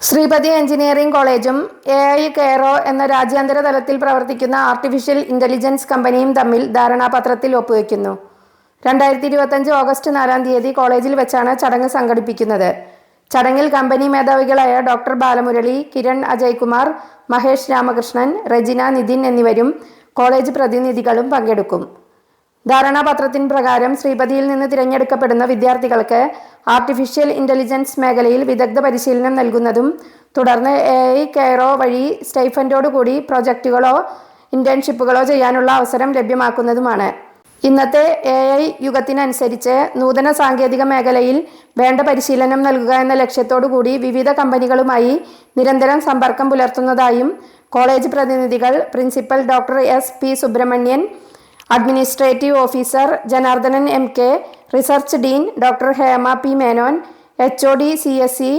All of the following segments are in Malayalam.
ശ്രീപതി എഞ്ചിനീയറിംഗ് കോളേജും എ ഐ കെയറോ എന്ന രാജ്യാന്തര തലത്തിൽ പ്രവർത്തിക്കുന്ന ആർട്ടിഫിഷ്യൽ ഇന്റലിജൻസ് കമ്പനിയും തമ്മിൽ ധാരണാപത്രത്തിൽ ഒപ്പുവെക്കുന്നു. രണ്ടായിരത്തി ഇരുപത്തഞ്ച് ഓഗസ്റ്റ് നാലാം തീയതി കോളേജിൽ വെച്ചാണ് ചടങ്ങ് സംഘടിപ്പിക്കുന്നത്. ചടങ്ങിൽ കമ്പനി മേധാവികളായ ഡോക്ടർ ബാലമുരളി കിരൺ അജയ്കുമാർ മഹേഷ് രാമകൃഷ്ണൻ റെജിന നിതിൻ എന്നിവരും കോളേജ് പ്രതിനിധികളും പങ്കെടുക്കും. ധാരണാപത്രത്തിന് പ്രകാരം ശ്രീപതിയിൽ നിന്ന് തിരഞ്ഞെടുക്കപ്പെടുന്ന വിദ്യാർത്ഥികൾക്ക് ആർട്ടിഫിഷ്യൽ ഇന്റലിജൻസ് മേഖലയിൽ വിദഗ്ധ പരിശീലനം നൽകുന്നതും തുടർന്ന് എ ഐ കെയറോ വഴി സ്റ്റൈഫൻഡോടുകൂടി പ്രൊജക്റ്റുകളോ ഇന്റേൺഷിപ്പുകളോ ചെയ്യാനുള്ള അവസരം ലഭ്യമാക്കുന്നതുമാണ്. ഇന്നത്തെ എ ഐ യുഗത്തിനനുസരിച്ച് നൂതന സാങ്കേതിക മേഖലയിൽ വേണ്ട പരിശീലനം നൽകുക എന്ന ലക്ഷ്യത്തോടു കൂടി വിവിധ കമ്പനികളുമായി നിരന്തരം സമ്പർക്കം പുലർത്തുന്നതായും കോളേജ് പ്രതിനിധികൾ principal doctor S P Subrahmanian administrative officer Janardhanan M K research dean doctor Hema P Menon H O D C S C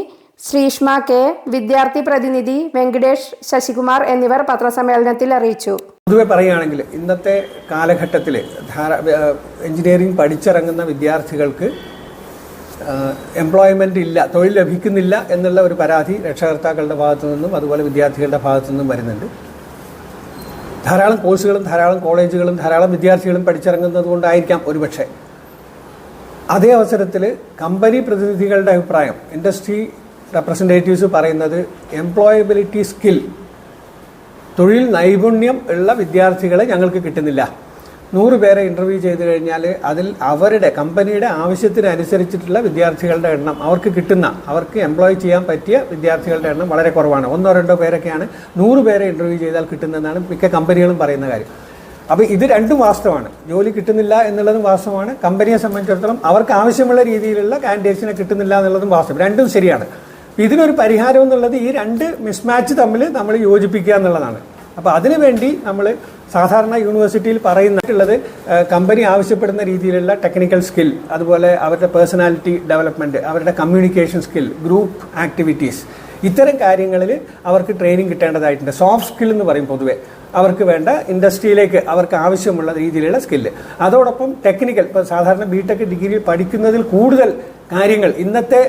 Sreeshma K വിദ്യാർത്ഥി പ്രതിനിധി വെങ്കടേഷ് ശശികുമാർ എന്നിവർ പത്രസമ്മേളനത്തിൽ അറിയിച്ചു. പൊതുവെ പറയുകയാണെങ്കിൽ ഇന്നത്തെ കാലഘട്ടത്തിൽ എഞ്ചിനീയറിംഗ് പഠിച്ചിറങ്ങുന്ന വിദ്യാർത്ഥികൾക്ക് എംപ്ലോയ്മെന്റ് ഇല്ല തൊഴിൽ ലഭിക്കുന്നില്ല എന്നുള്ള ഒരു പരാതി രക്ഷകർത്താക്കളുടെ ഭാഗത്തു നിന്നും അതുപോലെ വിദ്യാർത്ഥികളുടെ ഭാഗത്തു നിന്നും വരുന്നുണ്ട്. ധാരാളം കോഴ്സുകളും ധാരാളം കോളേജുകളും ധാരാളം വിദ്യാർത്ഥികളും പഠിച്ചിറങ്ങുന്നത് കൊണ്ടായിരിക്കാം ഒരുപക്ഷെ. അതേ അവസരത്തിൽ കമ്പനി പ്രതിനിധികളുടെ അഭിപ്രായം ഇൻഡസ്ട്രി റെപ്രസെന്റേറ്റീവ്സ് പറയുന്നത് എംപ്ലോയബിലിറ്റി സ്കിൽ തൊഴിൽ നൈപുണ്യം ഉള്ള വിദ്യാർത്ഥികളെ ഞങ്ങൾക്ക് കിട്ടുന്നില്ല. നൂറ് പേരെ ഇന്റർവ്യൂ ചെയ്ത് കഴിഞ്ഞാൽ അതിൽ അവരുടെ കമ്പനിയുടെ ആവശ്യത്തിനനുസരിച്ചിട്ടുള്ള വിദ്യാർത്ഥികളുടെ എണ്ണം അവർക്ക് കിട്ടുന്ന അവർക്ക് എംപ്ലോയ് ചെയ്യാൻ പറ്റിയ വിദ്യാർത്ഥികളുടെ എണ്ണം വളരെ കുറവാണ്. ഒന്നോ രണ്ടോ പേരൊക്കെയാണ് നൂറ് പേരെ ഇന്റർവ്യൂ ചെയ്താൽ കിട്ടുന്നതെന്നാണ് മിക്ക കമ്പനികളും പറയുന്ന കാര്യം. അപ്പോൾ ഇത് രണ്ടും വാസ്തവമാണ്. ജോലി കിട്ടുന്നില്ല എന്നുള്ളതും വാസ്തവമാണ്. കമ്പനിയെ സംബന്ധിച്ചിടത്തോളം അവർക്ക് ആവശ്യമുള്ള രീതിയിലുള്ള കാൻഡിഡേറ്റ്സിനെ കിട്ടുന്നില്ല എന്നുള്ളതും വാസ്തവം. രണ്ടും ശരിയാണ്. ഇതിനൊരു പരിഹാരം എന്നുള്ളത് ഈ രണ്ട് മിസ്മാച്ച് തമ്മിൽ നമ്മൾ യോജിപ്പിക്കുക എന്നുള്ളതാണ്. അപ്പോൾ അതിനുവേണ്ടി നമ്മൾ സാധാരണ യൂണിവേഴ്സിറ്റിയിൽ പറയുന്നിട്ടുള്ളത് കമ്പനി ആവശ്യപ്പെടുന്ന രീതിയിലുള്ള ടെക്നിക്കൽ സ്കിൽ അതുപോലെ അവരുടെ പേഴ്സണാലിറ്റി ഡെവലപ്മെന്റ് അവരുടെ കമ്മ്യൂണിക്കേഷൻ സ്കിൽ ഗ്രൂപ്പ് ആക്ടിവിറ്റീസ് ഇത്തരം കാര്യങ്ങളിൽ അവർക്ക് ട്രെയിനിങ് കിട്ടേണ്ടതായിട്ടുണ്ട്. സോഫ്റ്റ് സ്കിൽ എന്ന് പറയും പൊതുവെ. അവർക്ക് വേണ്ട ഇൻഡസ്ട്രിയിലേക്ക് അവർക്ക് ആവശ്യമുള്ള രീതിയിലുള്ള സ്കില്ല് അതോടൊപ്പം ടെക്നിക്കൽ ഇപ്പോൾ സാധാരണ ബി ടെക് ഡിഗ്രി പഠിക്കുന്നതിൽ കൂടുതൽ കാര്യങ്ങൾ. ഇന്നത്തെ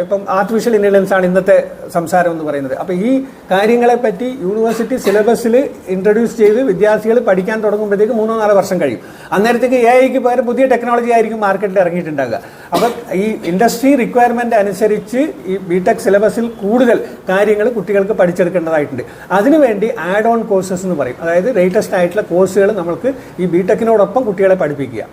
ഇപ്പം ആർട്ടിഫിഷ്യൽ ഇന്റലിജൻസ് ആണ് ഇന്നത്തെ സംസാരം എന്ന് പറയുന്നത്. അപ്പൊ ഈ കാര്യങ്ങളെ പറ്റി യൂണിവേഴ്സിറ്റി സിലബസിൽ ഇൻട്രൊഡ്യൂസ് ചെയ്ത് വിദ്യാർത്ഥികൾ പഠിക്കാൻ തുടങ്ങുമ്പോഴത്തേക്ക് മൂന്നോ നാലോ വർഷം കഴിയും. അന്നേരത്തേക്ക് എ ഐക്ക് പകരം പുതിയ ടെക്നോളജി ആയിരിക്കും മാർക്കറ്റിൽ ഇറങ്ങിയിട്ടുണ്ടാകുക അപ്പം ഈ ഇൻഡസ്ട്രി റിക്വയർമെന്റ് അനുസരിച്ച് ഈ ബിടെക് സിലബസിൽ കൂടുതൽ കാര്യങ്ങൾ കുട്ടികൾക്ക് പഠിച്ചെടുക്കേണ്ടതായിട്ടുണ്ട്. അതിനുവേണ്ടി ആഡ് ഓൺ കോഴ്സസ് എന്ന് പറയും. അതായത് ലേറ്റസ്റ്റ് ആയിട്ടുള്ള കോഴ്സുകൾ നമ്മൾക്ക് ഈ ബി ടെക്കിനോടൊപ്പം കുട്ടികളെ പഠിപ്പിക്കുക.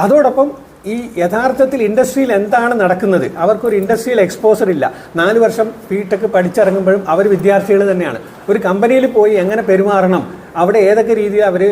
അതോടൊപ്പം ഈ യഥാർത്ഥത്തിൽ ഇൻഡസ്ട്രിയിൽ എന്താണ് നടക്കുന്നത്? അവർക്കൊരു ഇൻഡസ്ട്രിയൽ എക്സ്പോസർ ഇല്ല. നാല് വർഷം ബി ടെക് പഠിച്ചിറങ്ങുമ്പോഴും അവർ വിദ്യാർത്ഥികൾ തന്നെയാണ്. ഒരു കമ്പനിയിൽ പോയി എങ്ങനെ പെരുമാറണം? അവിടെ ഏതൊക്കെ രീതിയിൽ അവർ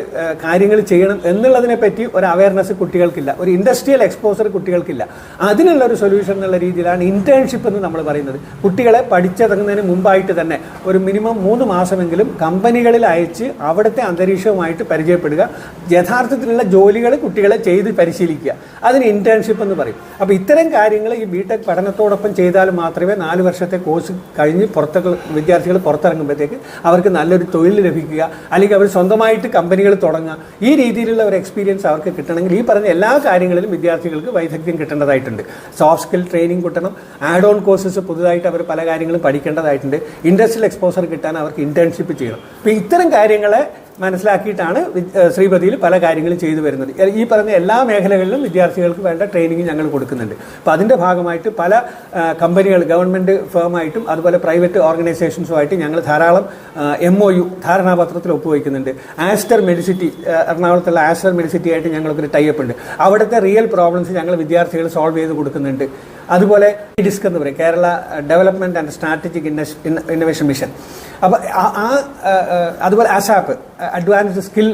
കാര്യങ്ങൾ ചെയ്യണം എന്നുള്ളതിനെ പറ്റി ഒരു അവയർനെസ് കുട്ടികൾക്കില്ല. ഒരു ഇൻഡസ്ട്രിയൽ എക്സ്പോസർ കുട്ടികൾക്കില്ല. അതിനുള്ള ഒരു സൊല്യൂഷൻ എന്നുള്ള രീതിയിലാണ് ഇന്റേൺഷിപ്പ് എന്ന് നമ്മൾ പറയുന്നത്. കുട്ടികളെ പഠിച്ചിറങ്ങുന്നതിന് മുമ്പായിട്ട് തന്നെ ഒരു മിനിമം മൂന്ന് മാസമെങ്കിലും കമ്പനികളിൽ അയച്ച് അവിടുത്തെ അന്തരീക്ഷവുമായിട്ട് പരിചയപ്പെടുക. യഥാർത്ഥത്തിലുള്ള ജോലികൾ കുട്ടികളെ ചെയ്ത് പരിശീലിക്കുക. അതിന് ഇന്റേൺഷിപ്പ് എന്ന് പറയും. അപ്പോൾ ഇത്തരം കാര്യങ്ങൾ ഈ ബിടെക് പഠനത്തോടൊപ്പം ചെയ്താൽ മാത്രമേ നാല് വർഷത്തെ കോഴ്സ് കഴിഞ്ഞ് പുറത്തൊക്കെ വിദ്യാർത്ഥികൾ പുറത്തിറങ്ങുമ്പോഴത്തേക്ക് അവർക്ക് നല്ലൊരു തൊഴിൽ ലഭിക്കുക. അല്ലെങ്കിൽ അവർ സ്വന്തമായിട്ട് കമ്പനികൾ തുടങ്ങുക ഈ രീതിയിലുള്ള ഒരു എക്സ്പീരിയൻസ് അവർക്ക് കിട്ടണമെങ്കിൽ ഈ പറഞ്ഞ എല്ലാ കാര്യങ്ങളിലും വിദ്യാർത്ഥികൾക്ക് വൈദഗ്ധ്യം കിട്ടേണ്ടതായിട്ടുണ്ട്. സോഫ്റ്റ് സ്കിൽ ട്രെയിനിങ് കിട്ടണം. ആഡ് ഓൺ കോഴ്സസ് പുതുതായിട്ട് അവർ പല കാര്യങ്ങളും പഠിക്കേണ്ടതായിട്ടുണ്ട്. ഇൻഡസ്ട്രിയൽ എക്സ്പോസർ കിട്ടാൻ അവർക്ക് ഇന്റേൺഷിപ്പ് ചെയ്യണം. അപ്പോൾ ഇത്തരം കാര്യങ്ങളെ മനസ്സിലാക്കിയിട്ടാണ് ശ്രീപതിയിൽ പല കാര്യങ്ങളും ചെയ്തു വരുന്നത്. ഈ പറഞ്ഞ എല്ലാ മേഖലകളിലും വിദ്യാർത്ഥികൾക്ക് വേണ്ട ട്രെയിനിങ് ഞങ്ങൾ കൊടുക്കുന്നുണ്ട്. അപ്പോൾ അതിന്റെ ഭാഗമായിട്ട് പല കമ്പനികൾ ഗവൺമെന്റ് ഫേമായിട്ടും അതുപോലെ പ്രൈവറ്റ് ഓർഗനൈസേഷൻസുമായിട്ട് ഞങ്ങൾ ധാരാളം എം ഒ യു ധാരണാപത്രത്തിൽ ഒപ്പുവയ്ക്കുന്നുണ്ട് ആസ്റ്റർ മെഡിസിറ്റി എറണാകുളത്തുള്ള ആസ്റ്റർ മെഡിസിറ്റി ആയിട്ട് ഞങ്ങൾക്കൊരു ടൈപ്പ് ഉണ്ട്. അവിടുത്തെ റിയൽ പ്രോബ്ലംസ് ഞങ്ങൾ വിദ്യാർത്ഥികൾ സോൾവ് ചെയ്ത് കൊടുക്കുന്നുണ്ട്. അതുപോലെ ഡിസ്ക് എന്ന് പറയും Kerala development and strategic innovation mission. അപ്പോൾ ആ അതുപോലെ ASAP advanced skill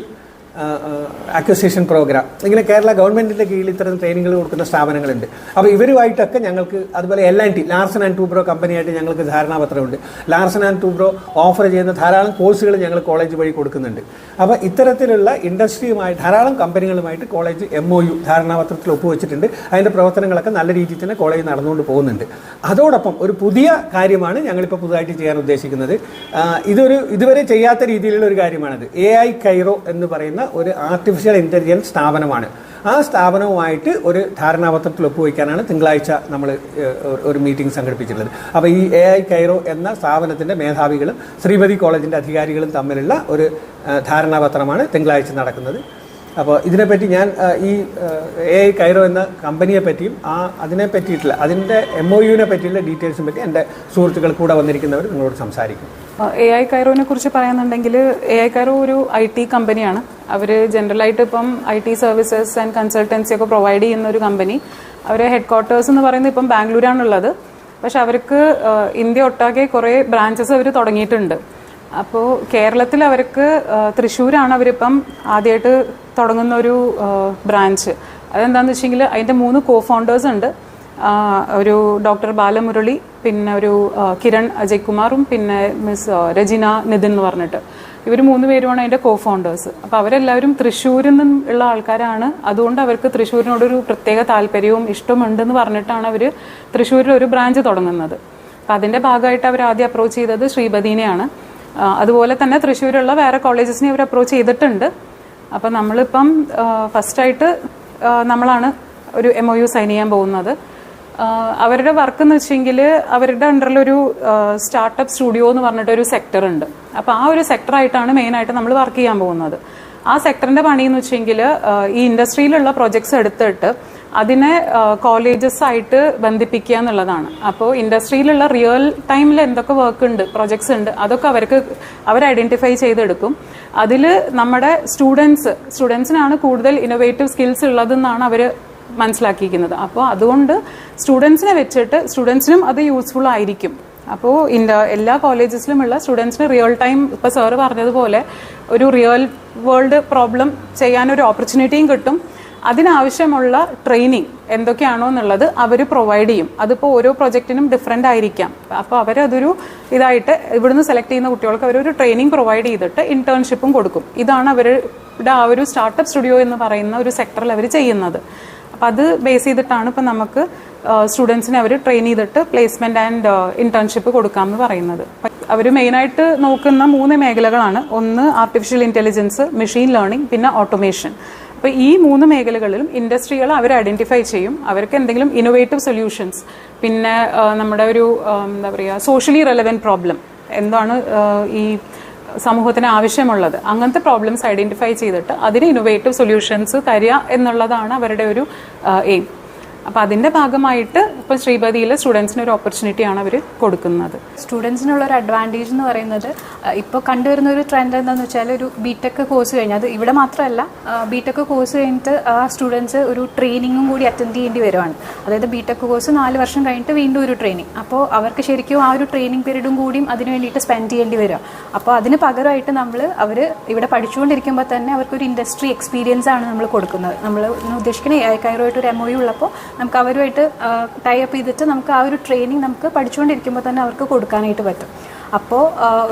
acquisition programme ഇങ്ങനെ കേരള ഗവൺമെന്റിന്റെ കീഴിൽ ഇത്തരം ട്രെയിനിങ്ങുകൾ കൊടുക്കുന്ന സ്ഥാപനങ്ങളുണ്ട്. അപ്പോൾ ഇവരുമായിട്ടൊക്കെ ഞങ്ങൾക്ക് അതുപോലെ L and T Larsen and Toubro കമ്പനിയായിട്ട് ഞങ്ങൾക്ക് ധാരണാപത്രമുണ്ട്. ലാർസൺ ആൻഡ് ടൂബ്രോ ഓഫർ ചെയ്യുന്ന ധാരാളം കോഴ്സുകൾ ഞങ്ങൾ കോളേജ് വഴി കൊടുക്കുന്നുണ്ട്. അപ്പോൾ ഇത്തരത്തിലുള്ള ഇൻഡസ്ട്രിയുമായി ധാരാളം കമ്പനികളുമായിട്ട് കോളേജ് എം ഒ യു ധാരണാപത്രത്തിൽ ഒപ്പുവെച്ചിട്ടുണ്ട്. അതിന്റെ പ്രവർത്തനങ്ങളൊക്കെ നല്ല രീതിയിൽ തന്നെ കോളേജ് നടന്നുകൊണ്ട് പോകുന്നുണ്ട്. അതോടൊപ്പം ഒരു പുതിയ കാര്യമാണ് ഞങ്ങളിപ്പോൾ പുതുതായിട്ട് ചെയ്യാൻ ഉദ്ദേശിക്കുന്നത്. ഇതൊരു ഇതുവരെ ചെയ്യാത്ത രീതിയിലുള്ള ഒരു കാര്യമാണിത്. എ ഐ കൈറോ എന്ന് പറയുന്ന ഒരു ആർട്ടിഫിഷ്യൽ ഇന്റലിജൻസ് സ്ഥാപനമാണ്. ആ സ്ഥാപനവുമായിട്ട് ഒരു ധാരണാപത്രത്തിൽ ഒപ്പുവയ്ക്കാനാണ് തിങ്കളാഴ്ച നമ്മൾ ഒരു മീറ്റിംഗ് സംഘടിപ്പിച്ചിട്ടുള്ളത്. അപ്പോൾ ഈ എ ഐ കൈറോ എന്ന സ്ഥാപനത്തിന്റെ മേധാവികളും ശ്രീപതി കോളേജിന്റെ അധികാരികളും തമ്മിലുള്ള ഒരു ധാരണാപത്രമാണ് തിങ്കളാഴ്ച നടക്കുന്നത്. അപ്പോൾ ഇതിനെപ്പറ്റി ഞാൻ ഈ എ ഐ കൈറോ എന്ന കമ്പനിയെ പറ്റിയും ആ അതിനെ പറ്റിയിട്ടുള്ള അതിന്റെ എം ഒ യുവിനെ പറ്റിയുള്ള ഡീറ്റെയിൽസും പറ്റി എന്റെ സുഹൃത്തുക്കൾ കൂടെ വന്നിരിക്കുന്നവർ നിങ്ങളോട് സംസാരിക്കും. എ ഐ കൈറോനെ കുറിച്ച് പറയുന്നുണ്ടെങ്കിൽ എ ഐ കൈറോ ഒരു ഐ ടി കമ്പനിയാണ് അവർ ജനറലായിട്ട് ഇപ്പം I T services and consultancy ഒക്കെ പ്രൊവൈഡ് ചെയ്യുന്ന ഒരു കമ്പനി അവരെ ഹെഡ് ക്വാർട്ടേഴ്സ് എന്ന് പറയുന്നത് ഇപ്പം ബാംഗ്ലൂരാണുള്ളത്. പക്ഷെ അവർക്ക് ഇന്ത്യ ഒട്ടാകെ കുറേ ബ്രാഞ്ചസ് അവർ തുടങ്ങിയിട്ടുണ്ട്. അപ്പോൾ കേരളത്തിൽ അവർക്ക് തൃശ്ശൂരാണ് അവരിപ്പം ആദ്യമായിട്ട് തുടങ്ങുന്ന ഒരു ബ്രാഞ്ച് അതെന്താണെന്ന് വെച്ചെങ്കിൽ അതിന്റെ മൂന്ന് കോ ഫൗണ്ടേഴ്സ് ഉണ്ട് ഒരു ഡോക്ടർ ബാലമുരളി പിന്നെ ഒരു കിരൺ അജയ്കുമാറും പിന്നെ മിസ് രജിന നിതിൻ എന്ന് പറഞ്ഞിട്ട്. ഇവർ മൂന്ന് പേരുമാണ് അതിന്റെ കോ ഫൗണ്ടേഴ്സ് അപ്പോൾ അവരെല്ലാവരും തൃശ്ശൂരിൽ നിന്നും ഉള്ള ആൾക്കാരാണ്. അതുകൊണ്ട് അവർക്ക് തൃശ്ശൂരിനോടൊരു പ്രത്യേക താല്പര്യവും ഇഷ്ടമുണ്ടെന്ന് പറഞ്ഞിട്ടാണ് അവർ തൃശ്ശൂരിൽ ഒരു ബ്രാഞ്ച് തുടങ്ങുന്നത്. അപ്പം അതിന്റെ ഭാഗമായിട്ട് അവർ ആദ്യം അപ്രോച്ച് ചെയ്തത് ശ്രീപതിനെയാണ് അതുപോലെ തന്നെ തൃശ്ശൂരുള്ള വേറെ കോളേജസിനെ അവർ അപ്രോച്ച് ചെയ്തിട്ടുണ്ട്. അപ്പം നമ്മളിപ്പം ഫസ്റ്റായിട്ട് നമ്മളാണ് ഒരു എം ഒ യു സൈൻ ചെയ്യാൻ പോകുന്നത്. അവരുടെ വർക്ക് എന്ന് വെച്ചെങ്കിൽ അവരുടെ അണ്ടറിലൊരു സ്റ്റാർട്ടപ്പ് സ്റ്റുഡിയോ എന്ന് പറഞ്ഞിട്ട് ഒരു സെക്ടർ ഉണ്ട്. അപ്പോൾ ആ ഒരു സെക്ടറായിട്ടാണ് മെയിനായിട്ട് നമ്മൾ വർക്ക് ചെയ്യാൻ പോകുന്നത്. ആ സെക്ടറിന്റെ പണി എന്ന് വെച്ചെങ്കിൽ ഈ ഇൻഡസ്ട്രിയിലുള്ള പ്രൊജക്ട്സ് എടുത്തിട്ട് അതിനെ കോളേജസ് ആയിട്ട് ബന്ധിപ്പിക്കുക എന്നുള്ളതാണ്. അപ്പോൾ ഇൻഡസ്ട്രിയിലുള്ള റിയൽ ടൈമിൽ എന്തൊക്കെ വർക്ക് ഉണ്ട് പ്രൊജക്ട്സ് ഉണ്ട് അതൊക്കെ അവർക്ക് അവർ ഐഡന്റിഫൈ ചെയ്തെടുക്കും. അതിൽ നമ്മുടെ സ്റ്റുഡൻസ് സ്റ്റുഡൻസിനാണ് കൂടുതൽ ഇന്നോവേറ്റീവ് സ്കിൽസ് ഉള്ളതെന്നാണ് അവർ മനസ്സിലാക്കിയിരിക്കുന്നത്. അപ്പോൾ അതുകൊണ്ട് സ്റ്റുഡൻസിനെ വെച്ചിട്ട് സ്റ്റുഡൻസിനും അത് യൂസ്ഫുൾ ആയിരിക്കും. അപ്പോൾ ഇന്ന എല്ലാ കോളേജസിലുമുള്ള സ്റ്റുഡൻസിന് റിയൽ ടൈം ഇപ്പോൾ സാറ് പറഞ്ഞതുപോലെ ഒരു റിയൽ വേൾഡ് പ്രോബ്ലം ചെയ്യാനൊരു ഓപ്പർച്യൂണിറ്റിയും കിട്ടും. അതിനാവശ്യമുള്ള ട്രെയിനിങ് എന്തൊക്കെയാണോ എന്നുള്ളത് അവർ പ്രൊവൈഡ് ചെയ്യും. അതിപ്പോൾ ഓരോ പ്രൊജക്റ്റിനും ഡിഫറെന്റ് ആയിരിക്കാം. അപ്പോൾ അവരതൊരു ഇതായിട്ട് ഇവിടുന്ന് സെലക്ട് ചെയ്യുന്ന കുട്ടികൾക്ക് അവരൊരു ട്രെയിനിങ് പ്രൊവൈഡ് ചെയ്തിട്ട് ഇന്റേൺഷിപ്പും കൊടുക്കും. ഇതാണ് അവരുടെ ആ ഒരു സ്റ്റാർട്ടപ്പ് സ്റ്റുഡിയോ എന്ന് പറയുന്ന ഒരു സെക്ടറിൽ അവർ ചെയ്യുന്നത്. അപ്പം അത് ബേസ് ചെയ്തിട്ടാണ് ഇപ്പം നമുക്ക് സ്റ്റുഡൻസിനെ അവർ ട്രെയിൻ ചെയ്തിട്ട് പ്ലേസ്മെന്റ് ആൻഡ് ഇന്റേൺഷിപ്പ് കൊടുക്കാമെന്ന് പറയുന്നത്. അവർ മെയിനായിട്ട് നോക്കുന്ന മൂന്ന് മേഖലകളാണ്. ഒന്ന് ആർട്ടിഫിഷ്യൽ ഇന്റലിജൻസ് മെഷീൻ ലേണിംഗ് പിന്നെ ഓട്ടോമേഷൻ അപ്പോൾ ഈ മൂന്ന് മേഖലകളിലും ഇൻഡസ്ട്രികൾ അവർ ഐഡന്റിഫൈ ചെയ്യും. അവർക്ക് എന്തെങ്കിലും ഇന്നോവേറ്റീവ് സൊല്യൂഷൻസ് പിന്നെ നമ്മുടെ ഒരു എന്താ പറയുക സോഷ്യലി റെലവെന്റ് പ്രോബ്ലം എന്താണ് ഈ സമൂഹത്തിന് ആവശ്യമുള്ളത്. അങ്ങനത്തെ പ്രോബ്ലംസ് ഐഡന്റിഫൈ ചെയ്തിട്ട് അതിന് ഇന്നോവേറ്റീവ് സൊല്യൂഷൻസ് തരിക എന്നുള്ളതാണ് അവരുടെ ഒരു എയിം അപ്പോൾ അതിന്റെ ഭാഗമായിട്ട് ഇപ്പോൾ ശ്രീപതിയിലെ സ്റ്റുഡൻസിന് ഒരു ഓപ്പർച്യൂണിറ്റിയാണ് അവർ കൊടുക്കുന്നത്. സ്റ്റുഡൻസിനുള്ള ഒരു അഡ്വാന്റേജ് എന്ന് പറയുന്നത് ഇപ്പോൾ കണ്ടുവരുന്ന ഒരു ട്രെൻഡ് എന്താണെന്ന് വെച്ചാൽ ഒരു ബി ടെക് കോഴ്സ് കഴിഞ്ഞാൽ അത് ഇവിടെ മാത്രമല്ല ബി ടെക് കോഴ്സ് കഴിഞ്ഞിട്ട് ആ സ്റ്റുഡൻസ് ഒരു ട്രെയിനിങ്ങും കൂടി അറ്റൻഡ് ചെയ്യേണ്ടി വരുവാണ്. അതായത് ബി ടെക് കോഴ്സ് നാല് വർഷം കഴിഞ്ഞിട്ട് വീണ്ടും ഒരു ട്രെയിനിങ് അപ്പോൾ അവർക്ക് ശരിക്കും ആ ഒരു ട്രെയിനിങ് പീരീഡും കൂടിയും അതിന് വേണ്ടിയിട്ട് സ്പെൻഡ് ചെയ്യേണ്ടി വരിക. അപ്പോൾ അതിന് പകരമായിട്ട് നമ്മൾ അവർ ഇവിടെ പഠിച്ചുകൊണ്ടിരിക്കുമ്പോൾ തന്നെ അവർക്കൊരു ഇൻഡസ്ട്രി എക്സ്പീരിയൻസ് ആണ് നമ്മൾ കൊടുക്കുന്നത്. നമ്മൾ ഉദ്ദേശിക്കുന്ന എ കയറുമായിട്ട് ഒരു എം ഒ ഉള്ളപ്പോൾ നമുക്ക് അവരുമായിട്ട് ടൈ അപ്പ് ചെയ്തിട്ട് നമുക്ക് ആ ഒരു ട്രെയിനിങ് നമുക്ക് പഠിച്ചുകൊണ്ടിരിക്കുമ്പോൾ തന്നെ അവർക്ക് കൊടുക്കാനായിട്ട് പറ്റും. അപ്പോൾ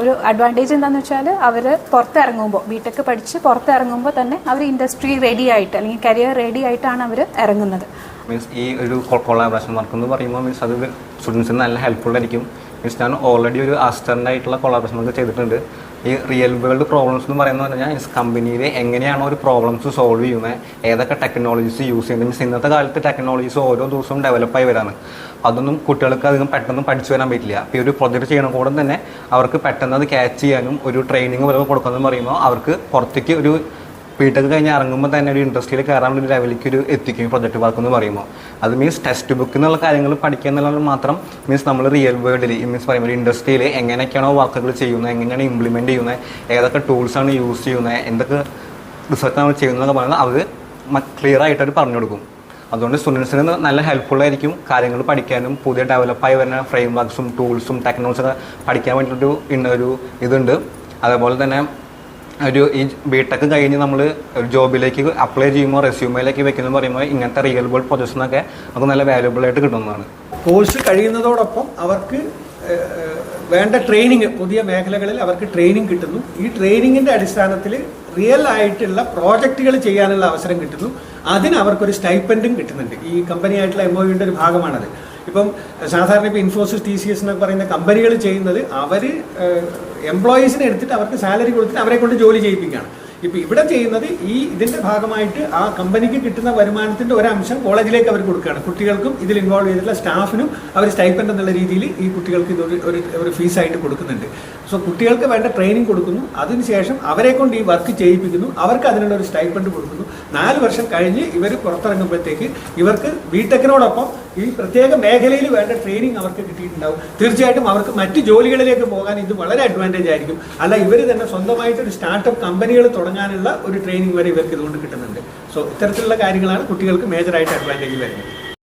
ഒരു അഡ്വാന്റേജ് എന്താണെന്ന് വെച്ചാൽ അവർ പുറത്തിറങ്ങുമ്പോൾ ബി ടെക് പഠിച്ച് പുറത്തിറങ്ങുമ്പോൾ തന്നെ അവർ ഇൻഡസ്ട്രി റെഡി ആയിട്ട് അല്ലെങ്കിൽ കരിയർ റെഡി ആയിട്ടാണ് അവർ ഇറങ്ങുന്നത്. മീൻസ് ഈ ഒരു കൊളാബറേഷൻ വർക്ക് എന്ന് പറയുമ്പോൾ മീൻസ് അത് സ്റ്റുഡൻസിന് നല്ല ഹെൽപ്ഫുൾ ആയിരിക്കും. മീൻസ് ഞാൻ ഓൾറെഡി ഒരു അസിസ്റ്റന്റ് കൊളാബറേഷൻ ഒക്കെ ചെയ്തിട്ടുണ്ട്. ഈ റിയൽ വേൾഡ് പ്രോബ്ലംസ് എന്ന് പറയുന്നത് പറഞ്ഞാൽ മീൻസ് കമ്പനിയിൽ എങ്ങനെയാണോ ഒരു പ്രോബ്ലംസ് സോൾവ് ചെയ്യുന്നത് ഏതൊക്കെ ടെക്നോളജീസ് യൂസ് ചെയ്യുന്നത് മീൻസ് ഇന്നത്തെ കാലത്ത് ടെക്നോളജീസ് ഓരോ ദിവസവും ഡെവലപ്പായി വരാണ്. അതൊന്നും കുട്ടികൾക്ക് അധികം പെട്ടെന്ന് പഠിച്ചു വരാൻ പറ്റില്ല. അപ്പോൾ ഒരു പ്രൊജക്റ്റ് ചെയ്യണ കൂടെ തന്നെ അവർക്ക് പെട്ടെന്ന് അത് ക്യാച്ച് ചെയ്യാനും ഒരു ട്രെയിനിങ് പോലെ കൊടുക്കുന്നതെന്ന് പറയുമ്പോൾ അവർക്ക് പുറത്തേക്ക് ഒരു ബിടെക് കഴിഞ്ഞ് ഇറങ്ങുമ്പോൾ തന്നെ ഒരു ഇൻഡസ്ട്രിയിൽ കയറാനുള്ള ഒരു ലെവലിലേക്ക് ഒരു എത്തിക്കും പ്രൊജക്ട് വർക്ക് എന്ന് പറയുമ്പോൾ അത് മീൻസ് ടെക്സ്റ്റ് ബുക്ക് എന്നുള്ള കാര്യങ്ങൾ പഠിക്കുക എന്നുള്ളത് മാത്രം മീൻസ് നമ്മൾ റിയൽ വേൾഡിൽ മീൻസ് പറയുമ്പോൾ ഇൻഡസ്ട്രിയിൽ എങ്ങനെയൊക്കെയാണോ വർക്കുകൾ ചെയ്യുന്നത് എങ്ങനെയാണ് ഇംപ്ലിമെന്റ് ചെയ്യുന്നത് ഏതൊക്കെ ടൂൾസാണ് യൂസ് ചെയ്യുന്നത് എന്തൊക്കെ റിസർച്ച് നമ്മൾ ചെയ്യുന്നതെന്നൊക്കെ പറയുന്നത് അവർ ക്ലിയർ ആയിട്ട് അവർ പറഞ്ഞു കൊടുക്കും. അതുകൊണ്ട് സ്റ്റുഡൻസിന് നല്ല ഹെൽപ്ഫുൾ ആയിരിക്കും കാര്യങ്ങൾ പഠിക്കാനും പുതിയ ഡെവലപ്പായി വരുന്ന ഫ്രെയിം വർക്ക്സും ടൂൾസും ടെക്നോളജി പഠിക്കാൻ വേണ്ടിയിട്ടൊരു ഇന്നൊരു ഇതുണ്ട്. അതേപോലെ തന്നെ ഒരു ഈ ബി ടെക് കഴിഞ്ഞ് നമ്മൾ ഒരു ജോബിലേക്ക് അപ്ലൈ ചെയ്യുമ്പോൾ റെസ്യൂമയിലേക്ക് വെക്കുന്നു പറയുമ്പോൾ ഇങ്ങനത്തെ റിയൽ വേൾഡ് പ്രൊജക്ട്സിനൊക്കെ നമുക്ക് നല്ല വാല്യുബിൾ ആയിട്ട് കിട്ടുന്നതാണ്. കോഴ്സ് കഴിയുന്നതോടൊപ്പം അവർക്ക് വേണ്ട ട്രെയിനിങ് പുതിയ മേഖലകളിൽ അവർക്ക് ട്രെയിനിങ് കിട്ടുന്നു. ഈ ട്രെയിനിങ്ങിന്റെ അടിസ്ഥാനത്തിൽ റിയൽ ആയിട്ടുള്ള പ്രോജക്റ്റുകൾ ചെയ്യാനുള്ള അവസരം കിട്ടുന്നു. അതിന് അവർക്കൊരു സ്റ്റൈപ്പൻഡും കിട്ടുന്നുണ്ട്. ഈ കമ്പനി ആയിട്ടുള്ള എം ഒയുടെ ഒരു ഭാഗമാണത്. ഇപ്പം സാധാരണ ഇപ്പോൾ ഇൻഫോസിസ് ടി സി എസ് എന്നൊക്കെ പറയുന്ന കമ്പനികൾ ചെയ്യുന്നത് അവർ എംപ്ലോയീസിനെ എടുത്തിട്ട് അവർക്ക് സാലറി കൊടുത്തിട്ട് അവരെ കൊണ്ട് ജോലി ചെയ്യിപ്പിക്കുകയാണ്. ഇപ്പം ഇവിടെ ചെയ്യുന്നത് ഈ ഇതിന്റെ ഭാഗമായിട്ട് ആ കമ്പനിക്ക് കിട്ടുന്ന വരുമാനത്തിന്റെ ഒരംശം കോളേജിലേക്ക് അവർ കൊടുക്കുകയാണ്. കുട്ടികൾക്കും ഇതിൽ ഇൻവോൾവ് ചെയ്തിട്ടുള്ള സ്റ്റാഫിനും അവർ സ്റ്റൈപ്പൻഡ് എന്നുള്ള രീതിയിൽ ഈ കുട്ടികൾക്ക് ഇതൊരു ഒരു ഒരു ഫീസായിട്ട് കൊടുക്കുന്നുണ്ട്. സോ കുട്ടികൾക്ക് വേണ്ട ട്രെയിനിങ് കൊടുക്കുന്നു. അതിനുശേഷം അവരെ കൊണ്ട് ഈ വർക്ക് ചെയ്യിപ്പിക്കുന്നു. അവർക്ക് അതിനുള്ള ഒരു സ്റ്റൈപ്പൻഡ് കൊടുക്കുന്നു. നാല് വർഷം കഴിഞ്ഞ് ഇവർ പുറത്തിറങ്ങുമ്പോഴത്തേക്ക് ഇവർക്ക് ബിടെക്കിനോടൊപ്പം ഈ പ്രത്യേക മേഖലയിൽ വേണ്ട ട്രെയിനിങ് അവർക്ക് കിട്ടിയിട്ടുണ്ടാവും. തീർച്ചയായിട്ടും അവർക്ക് മറ്റ് ജോലികളിലേക്ക് പോകാൻ ഇത് വളരെ അഡ്വാന്റേജ് ആയിരിക്കും. അല്ല ഇവർ തന്നെ സ്വന്തമായിട്ട് ഒരു സ്റ്റാർട്ടപ്പ് കമ്പനികൾ തുടങ്ങാനുള്ള ഒരു ട്രെയിനിങ് വരെ ഇവർക്ക് ഇതുകൊണ്ട് കിട്ടുന്നുണ്ട്. സോ ഇത്തരത്തിലുള്ള കാര്യങ്ങളാണ് കുട്ടികൾക്ക് മേജറായിട്ട് അഡ്വാന്റേജ് വരുന്നത്.